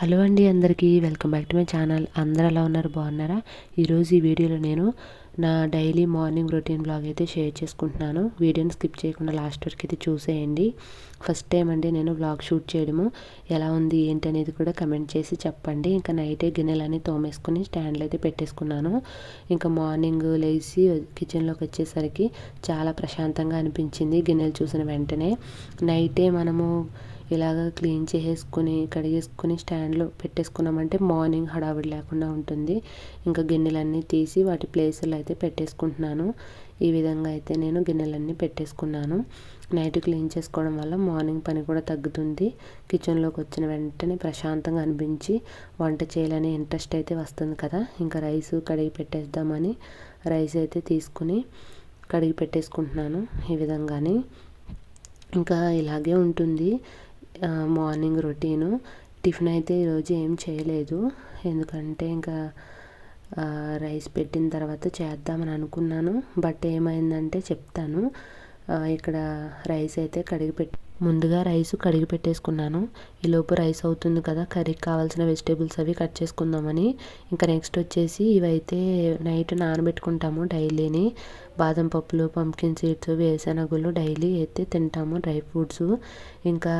Hello అండి అందరికీ welcome back to my channel. అందరు ఎలా ఉన్నారు? బాగున్నారా? ఈరోజు ఈ వీడియోలో నేను నా డైలీ మార్నింగ్ రొటీన్ బ్లాగ్ అయితే షేర్ చేసుకుంటున్నాను. వీడియోని స్కిప్ చేయకుండా లాస్ట్ వరకు అయితే చూసేయండి. ఫస్ట్ టైం అండి నేను బ్లాగ్ షూట్ చేయడము. ఎలా ఉంది ఏంటి అనేది కూడా కమెంట్ చేసి చెప్పండి. ఇంకా నైటే గిన్నెలన్నీ తోమేసుకుని స్టాండ్లో అయితే పెట్టేసుకున్నాను. ఇంకా మార్నింగ్ లేచి కిచెన్లోకి వచ్చేసరికి చాలా ప్రశాంతంగా అనిపించింది గిన్నెలు చూసిన వెంటనే. నైటే మనము ఇలాగ క్లీన్ చేసేసుకుని కడిగేసుకుని స్టాండ్లో పెట్టేసుకున్నామంటే మార్నింగ్ హడావిడి లేకుండా ఉంటుంది. ఇంకా గిన్నెలన్నీ తీసి వాటి ప్లేసులు అయితే పెట్టేసుకుంటున్నాను. ఈ విధంగా అయితే నేను గిన్నెలన్నీ పెట్టేసుకున్నాను. నైట్ క్లీన్ చేసుకోవడం వల్ల మార్నింగ్ పని కూడా తగ్గుతుంది. కిచెన్లోకి వచ్చిన వెంటనే ప్రశాంతంగా అనిపించి వంట చేయాలనే ఇంట్రెస్ట్ అయితే వస్తుంది కదా. ఇంకా రైస్ కడిగి పెట్టేద్దామని రైస్ అయితే తీసుకుని కడిగి పెట్టేసుకుంటున్నాను ఈ విధంగానే. ఇంకా ఇలాగే ఉంటుంది. మార్నింగ్ రొటీను టిఫిన్ అయితే ఈరోజు ఏం చేయలేదు. ఎందుకంటే ఇంకా రైస్ పెట్టిన తర్వాత చేద్దామని అనుకున్నాను. బట్ ఏమైందంటే చెప్తాను. ఇక్కడ రైస్ అయితే కడిగి పెట్టి ముందుగా రైస్ కడిగి పెట్టేసుకున్నాను. ఈలోపు రైస్ అవుతుంది కదా కర్రీకి కావాల్సిన వెజిటేబుల్స్ అవి కట్ చేసుకుందామని. ఇంకా నెక్స్ట్ వచ్చేసి ఇవైతే నైట్ నానబెట్టుకుంటాము డైలీని. బాదం పప్పులు పంకిన్ సీడ్స్ వేసనగులు డైలీ అయితే తింటాము డ్రై ఫ్రూట్స్. ఇంకా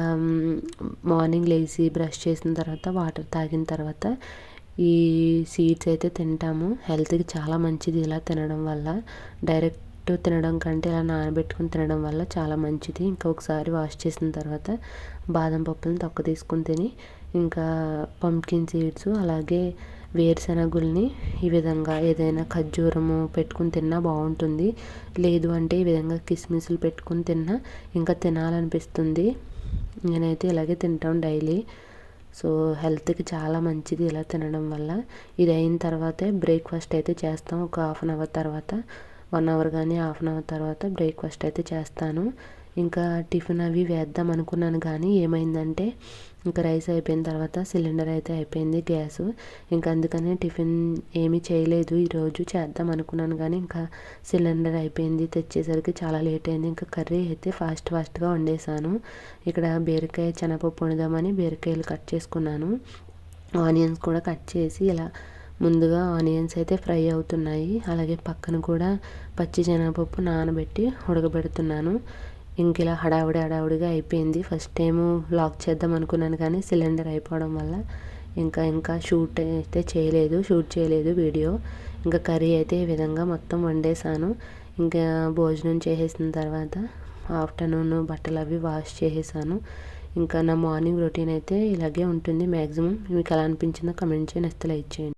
మార్నింగ్ లేచి బ్రష్ చేసిన తర్వాత వాటర్ తాగిన తర్వాత ఈ సీడ్స్ అయితే తింటాము. హెల్త్కి చాలా మంచిది ఇలా తినడం వల్ల. డైరెక్ట్ తినడం కంటే ఇలా నానబెట్టుకుని తినడం వల్ల చాలా మంచిది. ఇంకా ఒకసారి వాష్ చేసిన తర్వాత బాదం పప్పులను తొక్క తీసుకుని తిని ఇంకా పంకిన్ సీడ్స్ అలాగే వేరుశనగుల్ని ఈ విధంగా ఏదైనా ఖర్జూరము పెట్టుకుని తిన్నా బాగుంటుంది. లేదు అంటే ఈ విధంగా కిస్మిస్లు పెట్టుకుని తిన్నా ఇంకా తినాలనిపిస్తుంది. నేనైతే ఇలాగే తింటాం డైలీ. సో హెల్త్కి చాలా మంచిది ఇలా తినడం వల్ల. ఇది అయిన తర్వాతే బ్రేక్ఫాస్ట్ అయితే చేస్తాం. ఒక హాఫ్ అన్ అవర్ తర్వాత వన్ అవర్ కానీ హాఫ్ అన్ అవర్ తర్వాత బ్రేక్ఫాస్ట్ అయితే చేస్తాను. ఇంకా టిఫిన్ అవి వేద్దాం అనుకున్నాను కానీ ఏమైందంటే ఇంకా రైస్ అయిపోయిన తర్వాత సిలిండర్ అయితే అయిపోయింది గ్యాస్. ఇంకా అందుకనే టిఫిన్ ఏమీ చేయలేదు. ఈరోజు చేద్దాం అనుకున్నాను కానీ ఇంకా సిలిండర్ అయిపోయింది తెచ్చేసరికి చాలా లేట్ అయింది. ఇంకా కర్రీ అయితే ఫాస్ట్ ఫాస్ట్గా వండేసాను ఇక్కడ బీరకాయ శనగపప్పు వండుదామని బీరకాయలు కట్ చేసుకున్నాను. ఆనియన్స్ కూడా కట్ చేసి ఇలా ముందుగా ఆనియన్స్ అయితే ఫ్రై అవుతున్నాయి. అలాగే పక్కన కూడా పచ్చి శనగపప్పు నానబెట్టి ఉడకబెడుతున్నాను. ఇంక ఇలా హడావుడి హడావుడిగా అయిపోయింది. ఫస్ట్ టైము లాక్ చేద్దాం అనుకున్నాను కానీ సిలిండర్ అయిపోవడం వల్ల ఇంకా ఇంకా షూట్ అయితే చేయలేదు షూట్ చేయలేదు వీడియో. ఇంకా కర్రీ అయితే ఈ విధంగా మొత్తం వండేసాను ఇంకా భోజనం చేసేసిన తర్వాత ఆఫ్టర్నూన్ బట్టలు అవి వాష్ చేసేసాను ఇంకా నా మార్నింగ్ రొటీన్ అయితే ఇలాగే ఉంటుంది. మ్యాక్సిమం మీకు ఎలా అనిపించిందో కమెంట్ చేయని నెక్స్ట్ ఇచ్చేయండి